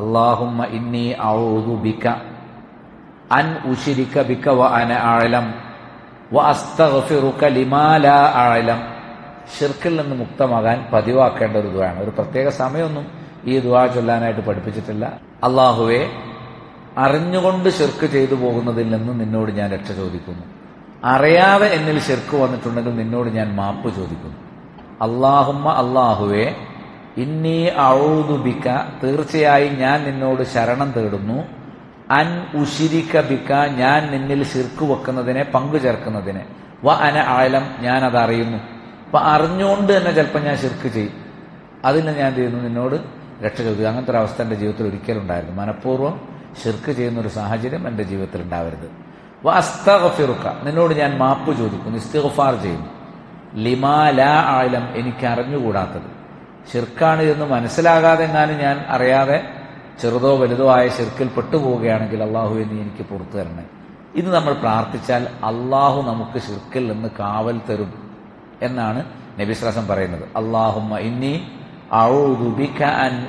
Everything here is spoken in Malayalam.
അള്ളാഹുമ്മ ഇന്നി ഔദു ബിക അൻ ഉശിരിക്ക ബിക വ അന അഅലം വ അസ്തഗ്ഫിറുക ലിമാ ലാ അഅലം. ഷിർക്കിൽ നിന്ന് മുക്തമാകാൻ പതിവാക്കേണ്ട ഒരു ദുആണ് ഒരു പ്രത്യേക സമയമൊന്നും ഈ ദുആ ചൊല്ലാനായിട്ട് പഠിപ്പിച്ചിട്ടില്ല. അള്ളാഹുവെ അറിഞ്ഞുകൊണ്ട് ഷിർക്ക് ചെയ്തു പോകുന്നതിൽ നിന്ന് നിന്നോട് ഞാൻ രക്ഷ ചോദിക്കുന്നു. അറിയാതെ എന്നിൽ ഷിർക്ക് വന്നിട്ടുണ്ടെങ്കിൽ നിന്നോട് ഞാൻ മാപ്പ് ചോദിക്കുന്നു. അള്ളാഹുമ്മ അള്ളാഹുവെ ഇന്നി ഔദുബിക്ക തീർച്ചയായും ഞാൻ നിന്നോട് ശരണം തേടുന്നു. അൻ ഉശിരിക്ക ബിക്ക ഞാൻ നിന്നിൽ ശിർക്ക് വെക്കുന്നതിനെ പങ്കു ചേർക്കുന്നതിനെ. വ അന ആലം ഞാൻ അത് അറിയുന്നു. അപ്പൊ അറിഞ്ഞുകൊണ്ട് തന്നെ ചിലപ്പോൾ ഞാൻ ശിർക്ക് ചെയ്യും. അതിന് ഞാൻ ചെയ്യുന്നു? നിന്നോട് രക്ഷ ചോദിക്കുക അങ്ങനത്തെ ഒരു അവസ്ഥ എന്റെ ജീവിതത്തിൽ ഒരിക്കലും ഉണ്ടായിരുന്നു മനഃപൂർവം ശിർക്ക് ചെയ്യുന്ന ഒരു സാഹചര്യം എന്റെ ജീവിതത്തിൽ ഉണ്ടാവരുത്. വ അസ്തഫിറുക്ക നിന്നോട് ഞാൻ മാപ്പ് ചോദിക്കുന്നു. ഇസ്തിഗ്ഫാർ ചെയ്യുന്നു. ലിമാ ലാ എനിക്ക് അറിഞ്ഞുകൂടാത്തത്. ഷിർക്കാണ് എന്ന് മനസ്സിലാകാതെ എങ്ങാനും ഞാൻ അറിയാതെ ചെറുതോ വലുതോ ആയ ഷിർക്കിൽ പെട്ടുപോവുകയാണെങ്കിൽ അള്ളാഹു എന്ന് എനിക്ക് പുറത്തു തരണേ. ഇത് നമ്മൾ പ്രാർത്ഥിച്ചാൽ അള്ളാഹു നമുക്ക് ഷിർക്കിൽ നിന്ന് കാവൽ തരും എന്നാണ് നബിസ്ലാസം പറയുന്നത്. അള്ളാഹുമ്മ ഇന്നി അൻ